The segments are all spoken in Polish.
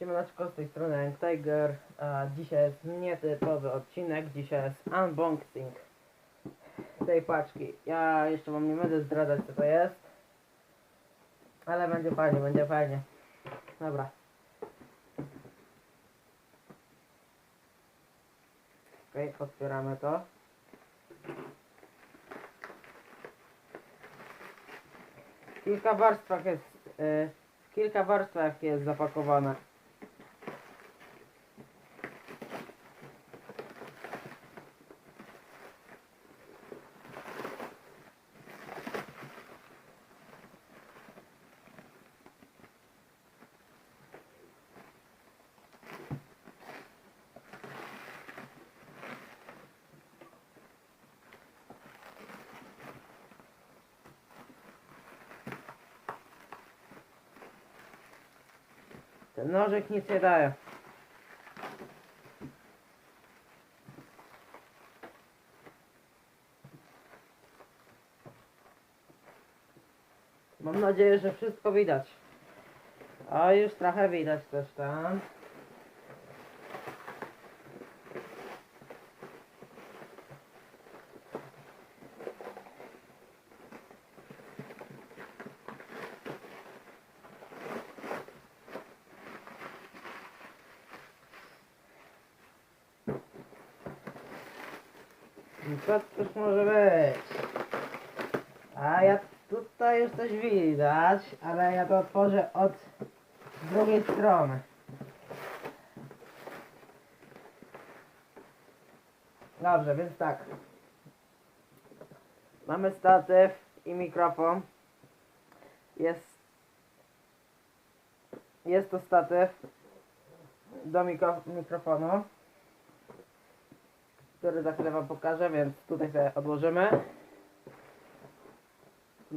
Siemaneczko, z tej strony Tiger, a dzisiaj jest nietypowy odcinek, dzisiaj jest unboxing tej paczki. Ja jeszcze wam nie będę zdradzać co to jest, ale będzie fajnie, będzie fajnie. Dobra. Okej, otwieramy to. W kilka warstwach jest, y, w kilka warstwach jest zapakowane. Ten nic nie daje. Mam nadzieję, że wszystko widać. A już trochę widać też tam. Co to może być? A ja tutaj już coś widać, ale ja to otworzę od drugiej strony. Dobrze, więc tak. Mamy statyw i mikrofon. Jest jest to statyw do mikro, mikrofonu który za chwilę wam pokażę, więc tutaj sobie odłożymy.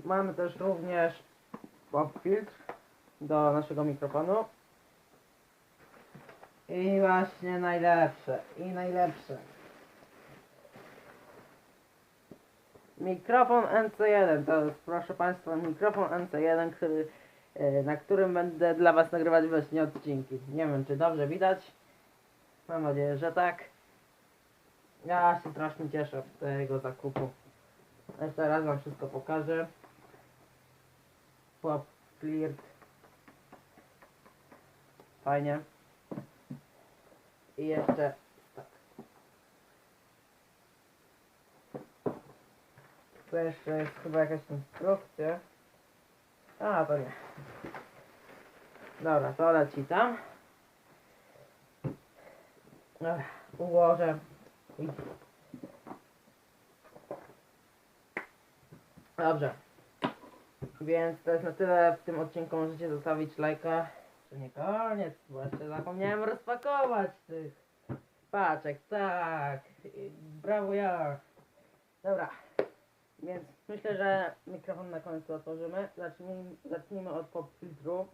Mamy też również pop filtr do naszego mikrofonu. I właśnie najlepsze, i najlepsze. Mikrofon NC1 to jest proszę Państwa mikrofon NC1, który, e, na którym będę dla Was nagrywać właśnie odcinki. Nie wiem czy dobrze widać. Mam nadzieję, że tak. Ja się strasznie cieszę z tego zakupu. Jeszcze raz wam wszystko pokażę. Pop clear. Fajnie. I jeszcze tak. Tu jeszcze jest chyba jakaś instrukcja. A, to nie. Dobra, to leci tam. Ech, Ułożę Dobrze. Więc to jest na tyle w tym odcinku. Możecie zostawić lajka. To nie koniec, bo jeszcze zapomniałem rozpakować tych paczek. Tak. Brawo ja. Dobra. Więc myślę, że mikrofon na końcu otworzymy. Zacznijmy, zacznijmy od pop filtru.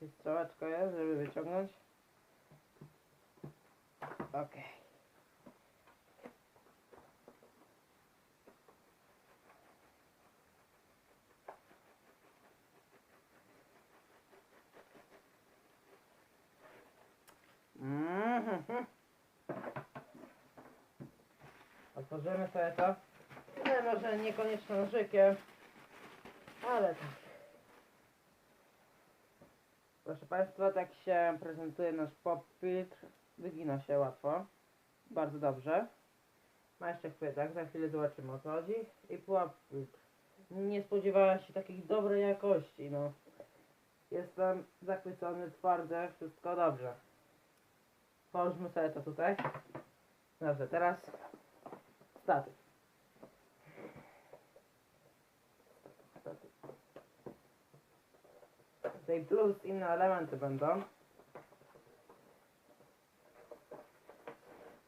Tu strzałeczka jest, żeby wyciągnąć. Okej. Mhm. Otworzymy sobie to. Nie, może niekoniecznie nożykiem, ale tak. Proszę Państwa, tak się prezentuje nasz pop filtr. Wygina się łatwo. Bardzo dobrze. Ma jeszcze chwytak, za chwilę zobaczymy o co chodzi. I pułap. Nie spodziewałem się takiej dobrej jakości, no. Jestem zachwycony, twarde, wszystko dobrze. Połóżmy sobie to tutaj. Dobrze, teraz statyw. Statyw. Tutaj plus inne elementy będą.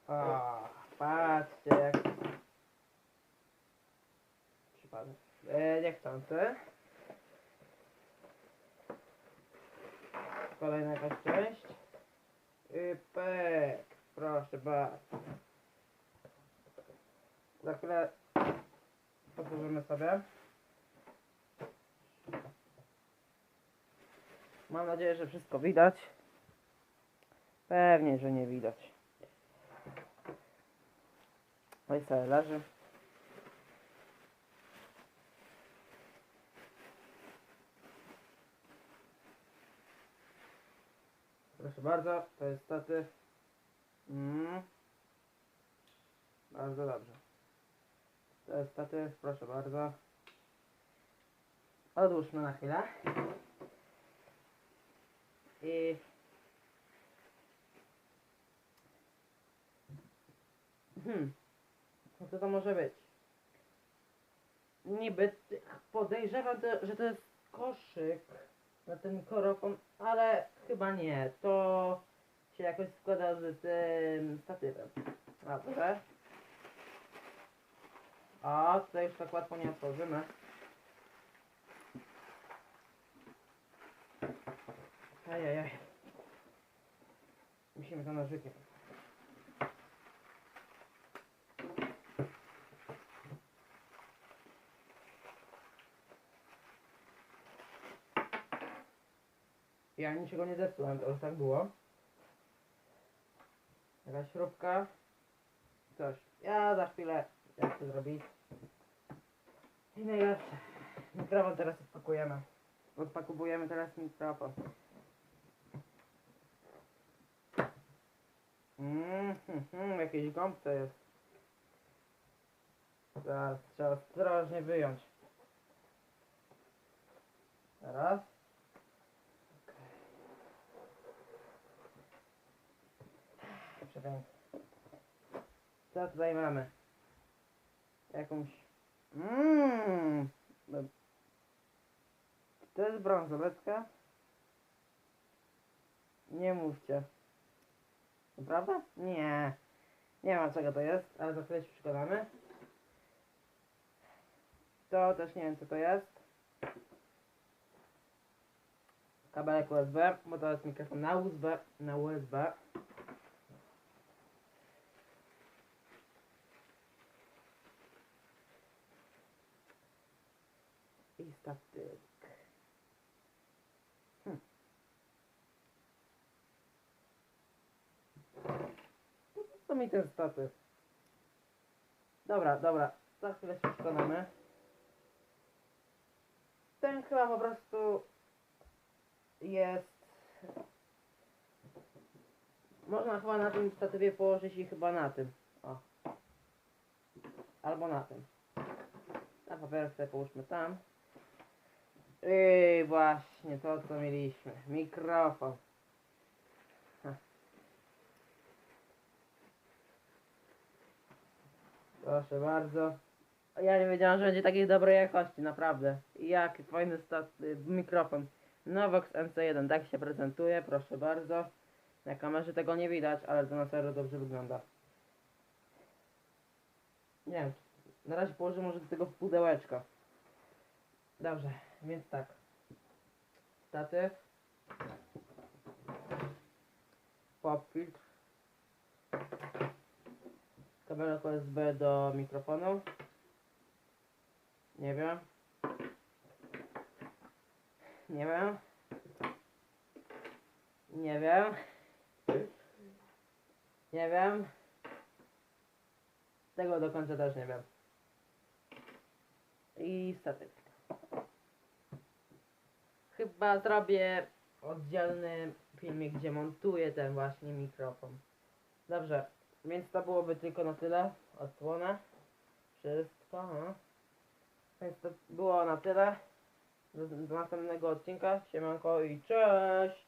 O, patrzcie jak... Przypadek. E, niechcący. Kolejna jakaś część. I pek. Proszę bardzo. Za chwilę otworzymy sobie. Mam nadzieję, że wszystko widać. Pewnie, że nie widać. No i sobie leży. Proszę bardzo, to jest statyw. Mm. Bardzo dobrze. To jest statyw, proszę bardzo. Odłóżmy na chwilę. I Hmm. No co to może być? Niby podejrzewam, to, że to jest koszyk na ten mikrofon, ale chyba nie. To się jakoś składa z tym statywem. Dobrze. A tutaj już tak łatwo nie otworzymy. Ajajaj. Musimy to nożykiem. Ja niczego nie zepsułem, to już tak było. Jakaś śrubka. Coś. Ja za chwilę jak to zrobić. I najlepsze. Mikrofon teraz odpakujemy. Odpakowujemy teraz mikrofon. Mm, hmm, hmm, jakieś gąbce jest. Teraz trzeba ostrożnie wyjąć. Teraz. Przepięknie. Co tutaj mamy? Jakąś... Mmm. To jest brązowecka? Nie mówcie. Prawda? Nie. Nie wiem czego to jest, ale za chwilę się przekonamy. To też nie wiem co to jest. Kabelek USB, bo to jest mikrofon na USB, na USB. I statyk. Hm. Co mi ten statyw? Dobra, dobra. Za chwilę się przekonamy. Ten chyba po prostu jest... Można chyba na tym statywie położyć i chyba na tym. O. Albo na tym. A papierek sobie połóżmy tam. Ej, właśnie, to co mieliśmy. Mikrofon. Ha. Proszę bardzo. Ja nie wiedziałam, że będzie takiej dobrej jakości, naprawdę. Jaki fajny stat y, mikrofon. Novox MC1, tak się prezentuje, proszę bardzo. Na kamerze tego nie widać, ale to na serio dobrze wygląda. Nie wiem, na razie położę może do tego w pudełeczko. Dobrze, więc tak. Statyw. Pop filtr. Kabelek USB do mikrofonu. Nie wiem. Nie wiem. Nie wiem. Nie wiem. Tego do końca też nie wiem. I statyw. Chyba zrobię oddzielny filmik, gdzie montuję ten właśnie mikrofon. Dobrze, więc to byłoby tylko na tyle. Odsłonę. Wszystko. No. Więc to było na tyle. Do, do następnego odcinka. Siemanko i cześć!